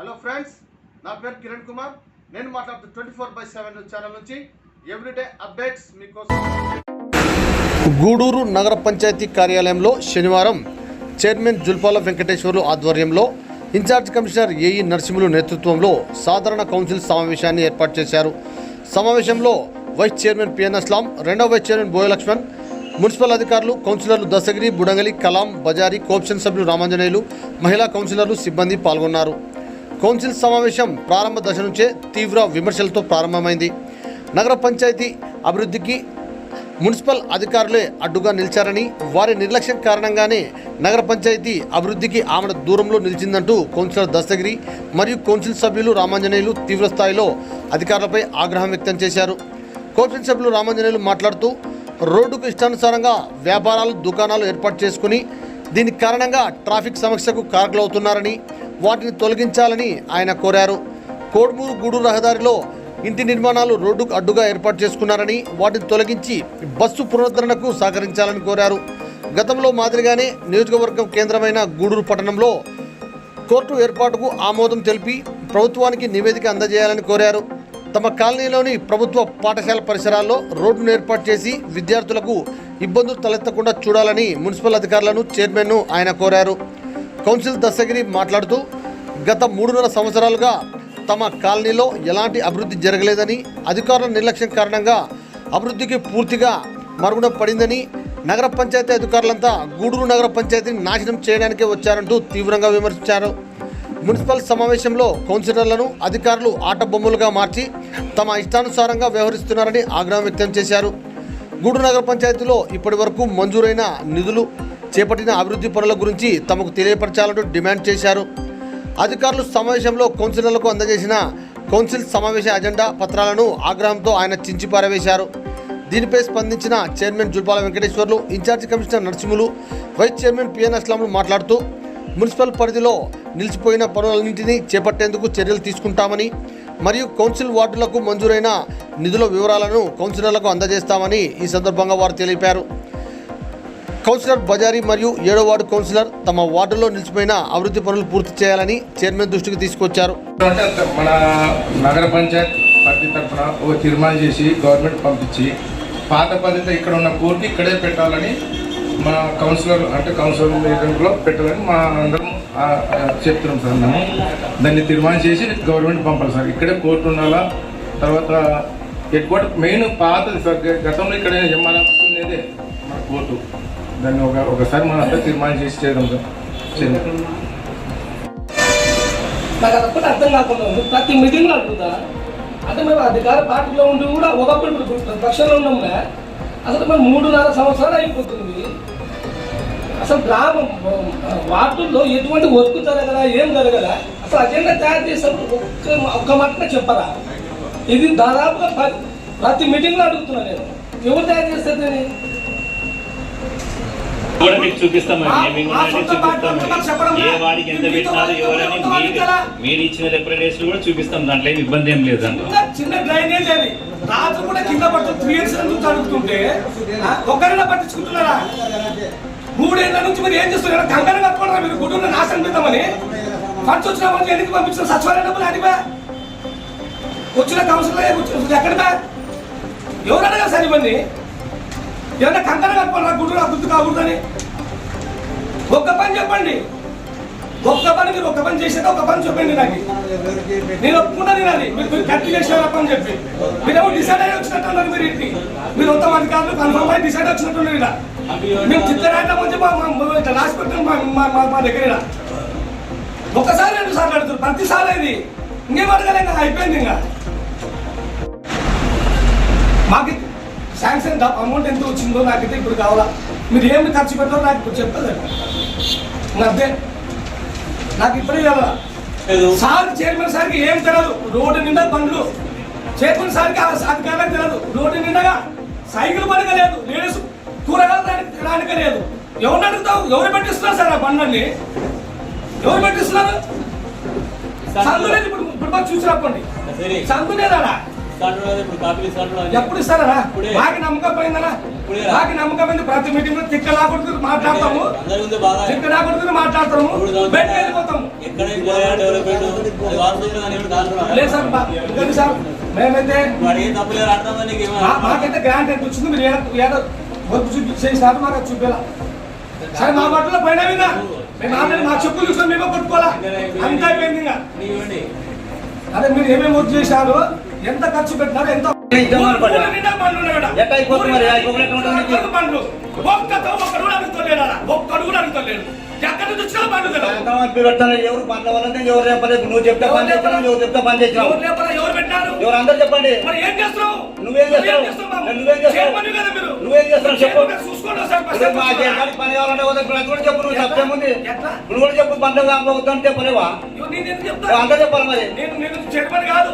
Hello friends నా పేరు కిరణ్ కుమార్. నేను మాట్లాడుతూ twenty four by seven channel నుంచి. ఎవ్రీడే అప్డేట్స్ మీకోసం. గూడూరు నగర పంచాయతీ కార్యాలయంలో శనివారం చైర్మన్ జుల్పాల వెంకటేశ్వర్లు ఆధ్వర్యంలో ఇన్ఛార్జ్ కమిషనర్ ఏఈ నరసింహులు నేతృత్వంలో సాధారణ కౌన్సిల్ సమావేశాన్ని ఏర్పాటు చేశారు. సమావేశంలో వైస్ చైర్మన్ పిఎన్ అస్లాం రెండవ vice chairman Boya Lakshman municipal అధికారులు కౌన్సిలర్లు దశగిరి బుడంగలి కలాం బజారి కోప్షన్ సభ్యులు రామాంజనేయులు మహిళా కౌన్సిలర్లు సిబ్బంది పాల్గొన్నారు. కౌన్సిల్ సమావేశం ప్రారంభ దశ నుంచే తీవ్ర విమర్శలతో ప్రారంభమైంది. నగర పంచాయతీ అభివృద్ధికి మున్సిపల్ అధికారులే అడ్డుగా నిలిచారని వారి నిర్లక్ష్యం కారణంగానే నగర పంచాయతీ అభివృద్ధికి ఆమె దూరంలో నిలిచిందంటూ కౌన్సిలర్ దస్తగిరి మరియు కౌన్సిల్ సభ్యులు రామాంజనేయులు తీవ్రస్థాయిలో అధికారులపై ఆగ్రహం వ్యక్తం చేశారు. కౌన్సిల్ సభ్యులు రామాంజనేయులు మాట్లాడుతూ రోడ్డుకు ఇష్టానుసారంగా వ్యాపారాలు దుకాణాలు ఏర్పాటు చేసుకుని దీని కారణంగా ట్రాఫిక్ సమస్యకు కారకులవుతున్నారని వాటిని తొలగించాలని ఆయన కోరారు. కోడ్మూరు గూడూరు రహదారిలో ఇంటి నిర్మాణాలు రోడ్డుకు అడ్డుగా ఏర్పాటు చేసుకున్నారని వాటిని తొలగించి బస్సు పునరుద్ధరణకు సహకరించాలని కోరారు. గతంలో మాదిరిగానే నియోజకవర్గం కేంద్రమైన గూడూరు పట్టణంలో కోర్టు ఏర్పాటుకు ఆమోదం తెలిపి ప్రభుత్వానికి నివేదిక అందజేయాలని కోరారు. తమ కాలనీలోని ప్రభుత్వ పాఠశాల పరిసరాల్లో రోడ్డును ఏర్పాటు చేసి విద్యార్థులకు ఇబ్బందులు తలెత్తకుండా చూడాలని మున్సిపల్ అధికారులను చైర్మన్ను ఆయన కోరారు. కౌన్సిల్ దశగిరి మాట్లాడుతూ గత మూడున్నర సంవత్సరాలుగా తమ కాలనీలో ఎలాంటి అభివృద్ధి జరగలేదని అధికారుల నిర్లక్ష్యం కారణంగా అభివృద్ధికి పూర్తిగా మరుగున పడిందని నగర పంచాయతీ అధికారులంతా గూడూరు నగర పంచాయతీని నాశనం చేయడానికే వచ్చారంటూ తీవ్రంగా విమర్శించారు. మున్సిపల్ సమావేశంలో కౌన్సిలర్లను అధికారులు ఆటబొమ్మలుగా మార్చి తమ ఇష్టానుసారంగా వ్యవహరిస్తున్నారని ఆగ్రహం వ్యక్తం చేశారు. గూడూరు నగర పంచాయతీలో ఇప్పటి వరకు మంజూరైన నిధులు చేపట్టిన అభివృద్ధి పనుల గురించి తమకు తెలియపరచాలంటూ డిమాండ్ చేశారు. అధికారులు సమావేశంలో కౌన్సిలర్లకు అందజేసిన కౌన్సిల్ సమావేశ అజెండా పత్రాలను ఆగ్రహంతో ఆయన చించి పారవేశారు దీనిపై స్పందించిన chairman Julpala Venkateswarlu incharge commissioner Narasimhulu vice chairman PN అస్లాంలు మాట్లాడుతూ మున్సిపల్ పరిధిలో నిలిచిపోయిన పనులన్నింటినీ చేపట్టేందుకు చర్యలు తీసుకుంటామని మరియు కౌన్సిల్ వార్డులకు మంజూరైన నిధుల వివరాలను కౌన్సిలర్లకు అందజేస్తామని ఈ సందర్భంగా వారు తెలిపారు. కౌన్సిలర్ బజారీ మరియు ఏడో వార్డు కౌన్సిలర్ తమ వార్డులో నిలిచిపోయిన అభివృద్ధి పనులు పూర్తి చేయాలని చైర్మన్ దృష్టికి తీసుకొచ్చారు. మన నగర పంచాయత్ పరిధి తరఫున ఒక తీర్మానం చేసి గవర్నమెంట్ పంపించి పాత పద్ధతి ఇక్కడ ఉన్న పూర్తి ఇక్కడే పెట్టాలని మన కౌన్సిలర్ అంటే కౌన్సిలర్ మీటింగ్లో పెట్టాలని మా అందరం చెప్తున్నాం సార్ మేము. దాన్ని తీర్మానం చేసి గవర్నమెంట్ పంపాలి సార్. ఇక్కడే కోర్టు ఉండాలా? తర్వాత హెడ్ క్వార్టర్ మెయిన్ పాతది సార్. గతంలో ఇక్కడ ఎంఆర్ఎఫ్ ఉండేదే కోర్టు. దాన్ని ఒక ఒకసారి మనం అంతా తీర్మానం చేసి చేయడం నాకు అదొక్కటి అర్థం కాకుండా ఉంది. ప్రతి మీటింగ్లో అడుగుతా. అంటే మేము అధికార పార్టీలో ఉండి కూడా ఒకప్పుడు ఇప్పుడు ప్రతిపక్షంలో ఉన్నాంగా అసలు మేము మూడున్నర సంవత్సరాలు అయిపోతుంది. అసలు గ్రామం వార్డుల్లో ఎటువంటి వర్క్ జరగదా ఏం జరగదా అసలు అజెండా తయారు చేసినప్పుడు ఒక్క ఒక్క మాటనే చెప్పరా? ఇది దాదాపుగా ప్రతి ప్రతి మీటింగ్లో అడుగుతున్నా నేను. ఎవరు తయారు చేస్తారు దీన్ని? కూడా మీకు చూపిస్తామండి మేము చూపిస్తామండి ఏ. వాడికి ఎంత పెట్టినారు ఎవరని మీరు? మీరు ఇచ్చిన రిప్రజెంటేషన్ కూడా చూపిస్తాం. దాంట్లో ఏమి ఇబ్బంది ఏం లేదు దాంట్లో. ఇంకా చిన్న డ్రైనేజ్ అది రాజు కూడా కింద పడుతుంది త్రీ ఇయర్స్ నుంచి అడుగుతుంటే ఆ, ఒక్కరైనా పట్టించుకుంటున్నారా? మూడేళ్ళ నుంచి మీరు ఏం చేస్తున్నారు? కంగారు కట్టుకున్నారా మీరు. గుడ్డున్న నాశనం పెడతామని ఫండ్స్ వచ్చిన వాళ్ళు ఎందుకు పంపించిన సచివాలయ డబ్బులు అడిగా వచ్చిన కౌన్సిలర్ ఎక్కడ ఎవరు అడగారు సార్ ఇవన్నీ? ఏమన్నా కంగారు కట్టుకోరా గుడ్డు గుర్తు కాకూడదని? ఒక్క పని చెప్పండి. ఒక్క పని మీరు ఒక్క పని చేసాక ఒక పని చెప్పండి నాకు. నేను ఒప్పుకుంటా నేను అది మీరు మీరు కరెక్ట్ పని అని చెప్పి. మీరేమో డిసైడ్ అయ్యి వచ్చినట్టున్నారు మీరు ఇంటికి మీరు మొత్తం అధికారులు కన్ఫర్మ్ అయ్యి డిసైడ్ వచ్చినట్టున్నారు ఇలా. మేము చిత్తరాయటం వచ్చి మా మా- ఇట్లా రాసి పెట్టాం మా మా- మా మా దగ్గర ఒకసారి ఒక్కసారి రెండు సార్లు అడుగుతారు ప్రతిసారి ఇది. ఇంకేం అడగలేక అయిపోయింది ఇంకా. మాకు శాంక్షన్ అమౌంట్ ఎంత వచ్చిందో నాకైతే ఇప్పుడు కావాలా. మీరు ఏమి ఖర్చు పెట్టాలో నాకు ఇప్పుడు చెప్తారు. అంతే నాకు ఇప్పుడే కావాలా. సార్ చైర్మన్ సార్కి ఏం తెలియదు రోడ్డు నిండా బండ్లు. చైర్మన్ సార్కి ఆ అధికారులకు తెలియదు రోడ్డు నిండగా సైకిల్ పడక లేదు లేడీస్ కూరగాయలు రాని- రానిక లేదు ఎవరిని అడుగుతావు? ఎవరు పెట్టిస్తున్నారు సార్ ఆ బండ్లన్నీ? ఎవరు పెట్టిస్తున్నారు? సందు లేదు ఇప్పుడు ఇప్పుడు చూసి రాకండి సందు లేదాడా? ఎప్పుడు ఇస్తారా. మాకు నమ్మకం పోయిందనా ఇప్పుడే. మాకు నమ్మకం పోయింది. ప్రతి మీటింగ్లో తిక్క లాకూడదు మాట్లాడతాము. తిక్క లాకూడదు మాట్లాడతాము. బయటకు వెళ్ళిపోతాము. లేదు సార్ మేమైతే నీకు మాకైతే గ్రాంట్ ఎంత వచ్చింది. మీరు ఏదో ఏదో వర్క్ చూపి చేసినారు మాకు చూపేలా. సరే మా బట్టలో పైన మీద మేము ఆల్రెడీ మా చెప్పులు చూసుకొని మేమే కొట్టుకోవాలా? అంత అయిపోయింది ఇంకా. అదే మీరు ఏమేమి వర్క్ చేశారు ఎంత ఖర్చు పెట్టినారు ఎంత ఎవరు పనుల వల్ల ఎవరు చెప్పలేదు నువ్వు చెప్తే పని చేస్తున్నావు నువ్వు చెప్తే పని చేసినావు. ఎవరు లేపరా, ఎవరు పెట్టారు ఎవరు అందరూ చెప్పండి. చేస్తున్నావు? నువ్వేం చేస్తున్నావు? నువ్వేం నువ్వేం చెప్పు. పని కావాలంటే కూడా చెప్పు. నువ్వు ఎట్లా? నువ్వు కూడా చెప్పు. బండ్లు కాకపోతుంటే అందరూ చెప్పాలి మరి. నేను నేను చైర్మన్ కాదు.